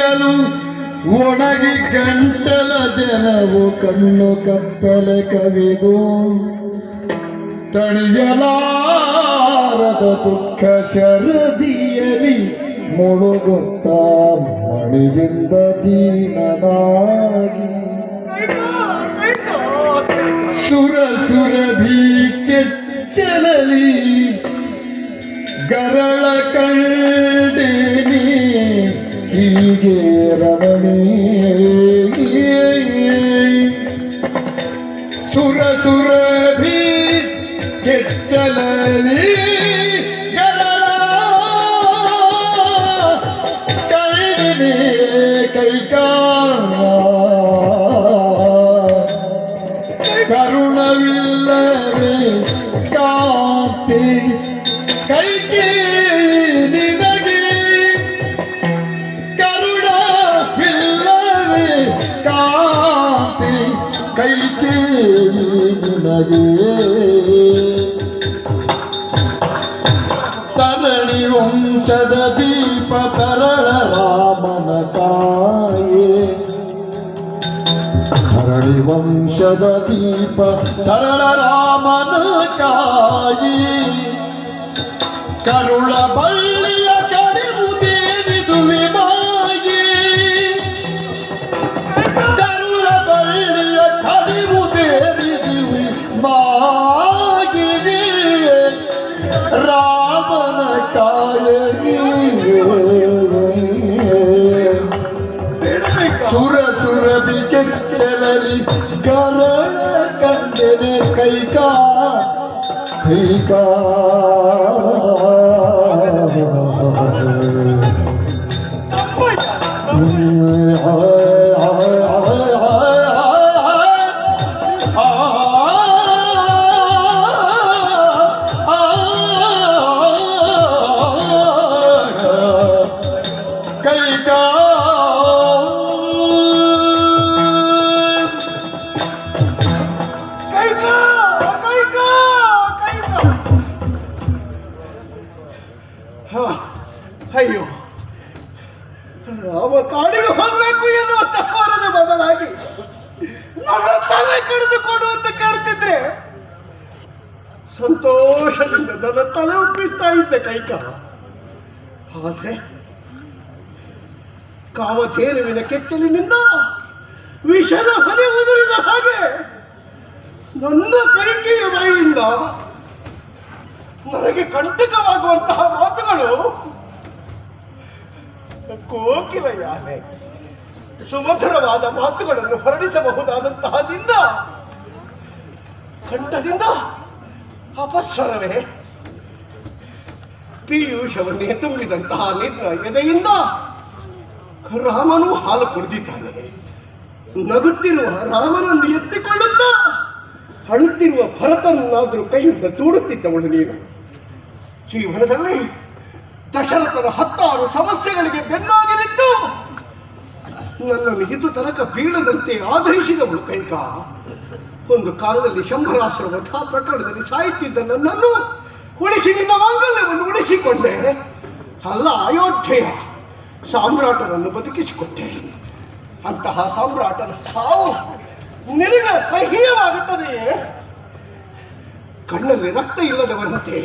ನೀರಲು ಒಣಗಿ ಗಂಟಲ ಜನವು ಕಣ್ಣು ಕತ್ತಲೆ ಕವಿದು ತಣಿಯಲಾರದ ದುಃಖ ಶರದಿಯಲಿ ಮುಳುಗುತ್ತ ಮಣಿದಿಂದ ದೀನನಾಗಿ. ಸುರ ಸುರಭಿ ಕೆಚ್ಚಲಲಿ ಗರಳ கை கருணவில்லவே காத்தி கைக்கு நினகி கருணவில்லவே காத்தி கைக்கு நினகே தரணி ஒம் சதபீ ಕಾಯೇ ಧರಣಿ ವಂಶದ ದೀಪ ತರಳ ರಾಮನ ಕಾಯಿ ಕರುಳ ಬಳ್ಳಿಯ ಕೆಚ್ಚಲಲಿ ಕರಳ ಕಂಡನೆ ಕೈಕಾ ಕೈಕಾ ಕೈಕಾ ನನ್ನ ತಲೆ ಒಪ್ಪಿಸ್ತಾ ಇದ್ದೆ ಕೈಕ ಆದರೆ ಕಾವಧೇನುವಿನ ಕೆತ್ತಲಿನಿಂದ ವಿಷದ ಹೊನೆ ಉದುರಿದ ಹಾಗೆ ನನ್ನ ಕೈಕೆಯ ಬಾಯಿಯಿಂದ ನನಗೆ ಕಂಟಕವಾಗುವಂತಹ ಮಾತುಗಳು ಕೋಕಿಲ ಯಾನೆ ಸುಮಧುರವಾದ ಮಾತುಗಳನ್ನು ಹೊರಡಿಸಬಹುದಾದಂತಹ ನಿಂದ ಕಂಠದಿಂದ ಅಪಸ್ವರವೇ ಪೀಯೂಷವನ್ನೇ ತುಂಬಿದಂತಹ ನಿನ್ನ ಎದೆಯಿಂದ ರಾಮನು ಹಾಲು ಕುಡಿದಿದ್ದಾನೆ. ನಗುತ್ತಿರುವ ರಾಮನನ್ನು ಎತ್ತಿಕೊಳ್ಳುತ್ತ ಅಳುತ್ತಿರುವ ಭರತನನ್ನಾದರೂ ಕೈಯಿಂದ ತೂಡುತ್ತಿದ್ದವಳು ನೀನು. ಜೀವನದಲ್ಲಿ ದಶರಥನ ಹತ್ತಾರು ಸಮಸ್ಯೆಗಳಿಗೆ ಬೆನ್ನಾಗಿ ನಿಂತು ನನ್ನನ್ನು ಇದು ತನಕ ಬೀಳದಂತೆ ಆಧರಿಸಿದವಳು ಕೈಕ. ಒಂದು ಕಾಲದಲ್ಲಿ ಶಂಭರಾಶ್ರಮ ಪ್ರಕರಣದಲ್ಲಿ ಸಾಯುತ್ತಿದ್ದ ನನ್ನನ್ನು ಉಳಿಸಿ ನಿನ್ನ ಮಾಂಗಲ್ಯವನ್ನು ಉಳಿಸಿಕೊಂಡೆ. ಅಲ್ಲ, ಅಯೋಧ್ಯೆಯ ಸಾಮ್ರಾಟನನ್ನು ಬದುಕಿಸಿಕೊಟ್ಟೆ ಅಂತಹ ಸಾಮ್ರಾಟನ ಸಾವು ನಿನಗೆ ಸಹ್ಯವಾಗುತ್ತದೆಯೇ ಕಣ್ಣಲ್ಲಿ ರಕ್ತ ಇಲ್ಲದವರಂತೆ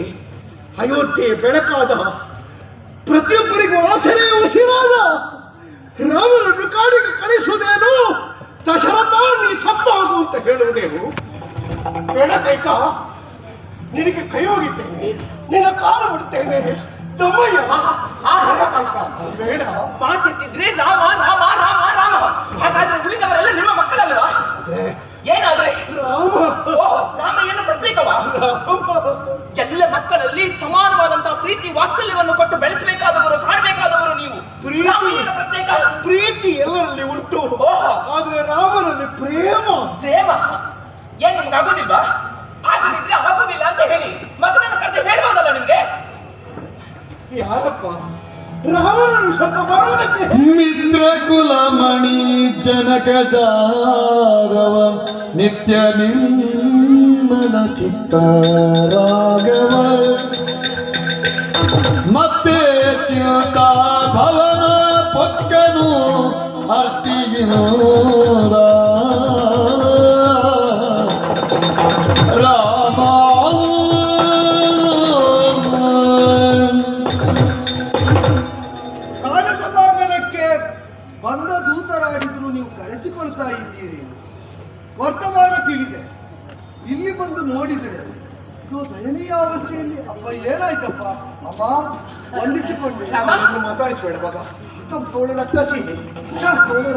ಅಯೋಧ್ಯೆ ಬೆಳಕಾದ ಪ್ರತಿಯೊಬ್ಬರಿಗೂ ಆಸರೆ ಉಸಿರಾದ ರಾಮನನ್ನು ಕಾಡಿಗೆ ಕಲಿಸುವುದೇನು ದಶರಥ ನೀ ಸತ್ತ ಅಂತ ಹೇಳುವುದೇನು? ಬೇಡ ಕೈಕ ನಿನಗೆ ಕೈ ಹೋಗಿದ್ದೇನೆ ನಿನ್ನ ಕಾಲು ಬಿಡುತ್ತೇನೆ ತಮ್ಮಯ್ಯ ಬೇಡ. ಮಾತಿದ್ರೆ ರಾಮ ರಾಮ ರಾಮ ರಾಮ. ಹಾಗಾದ್ರೆ ಉಳಿದವರೆಲ್ಲ ನಿಮ್ಮ ಮಕ್ಕಳಲ್ಲ ಏನಾದ್ರೆ? ರಾಮ. ರಾಮ ಏನು ಪ್ರತ್ಯೇಕವಾ? ಎಲ್ಲ ಮಕ್ಕಳಲ್ಲಿ ಸಮಾನವಾದಂತಹ ಪ್ರೀತಿ ವಾತ್ಸಲ್ಯವನ್ನು ಕೊಟ್ಟು ಬೆಳೆಸಬೇಕಾದವರು ಕಾಣಬೇಕಾದವರು ನೀವು. ಪ್ರೀತಿ. ಪ್ರತ್ಯೇಕ? ಪ್ರೀತಿ ಎಲ್ಲರಲ್ಲಿ ಉಂಟು. ಆದ್ರೆ ರಾಮನಲ್ಲಿ ಪ್ರೇಮ. ಪ್ರೇಮ? ಏನ್ ನಿಮ್ಗೆ ಆಗೋದಿಲ್ವಾ? ಆಗದಿದ್ರೆ ಆಗೋದಿಲ್ಲ ಅಂತ ಹೇಳಿ ಮಗನನ್ನು ಕರೆದು ಹೇಳ್ಬೋದಲ್ಲ ನಿಮ್ಗೆ? ಯಾರಪ್ಪ? ಸ್ವಲ್ಪ ಬರೋದಕ್ಕೆ ಮಿತ್ರ ಕುಲಮಣಿ ಜನಕ ಜಾದವ ನಿತ್ಯ ನಿಮ್ಮನ ಚಿತ್ತ ಬಂದ ದೂತರಾಗಿದ್ರು ನೀವು ಕರೆಸಿಕೊಳ್ತಾ ಇದ್ದೀರಿ ವರ್ತಮಾನ ತಿಳಿದೆ. ಇಲ್ಲಿ ಬಂದು ನೋಡಿದರೆ ಇದು ದಯನೀಯ ಅವಸ್ಥೆಯಲ್ಲಿ ಅಪ್ಪ ಏನಾಯ್ತಪ್ಪ? ಅಮ್ಮ ವಂದಿಸಿಕೊಂಡೆ. ಮಾತಾಡಿಸಬೇಡ ಮಗ ತೋಳು ರಕ್ಕಸಿ. ತೋಳು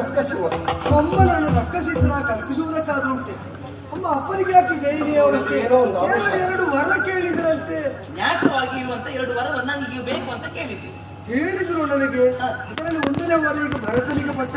ರಕ್ಕಸಿದ್ರ ಕಲ್ಪಿಸುವುದಕ್ಕಾದ್ರೂ ಉಂಟೆ. ಅಮ್ಮ ಅಪ್ಪನಿಗೆ ಯಾಕೆ ಧೈರ್ಯ ಅವಸ್ಥೆ? ಎರಡು ವರ ಕೇಳಿದ್ರಂತೆ. ನ್ಯಾಸವಾಗಿ ಇರುವಂತ ಎರಡು ವರವನ್ನ ನೀವು ಬೇಕು ಅಂತ ಕೇಳಿದ್ವಿ. ಹೇಳಿದ್ರು ನನಗೆ ಅದರಲ್ಲಿ ಒಂದನೇ ವರ ಈಗ ಭರತನಿಗೆ ಪಟ್ಟ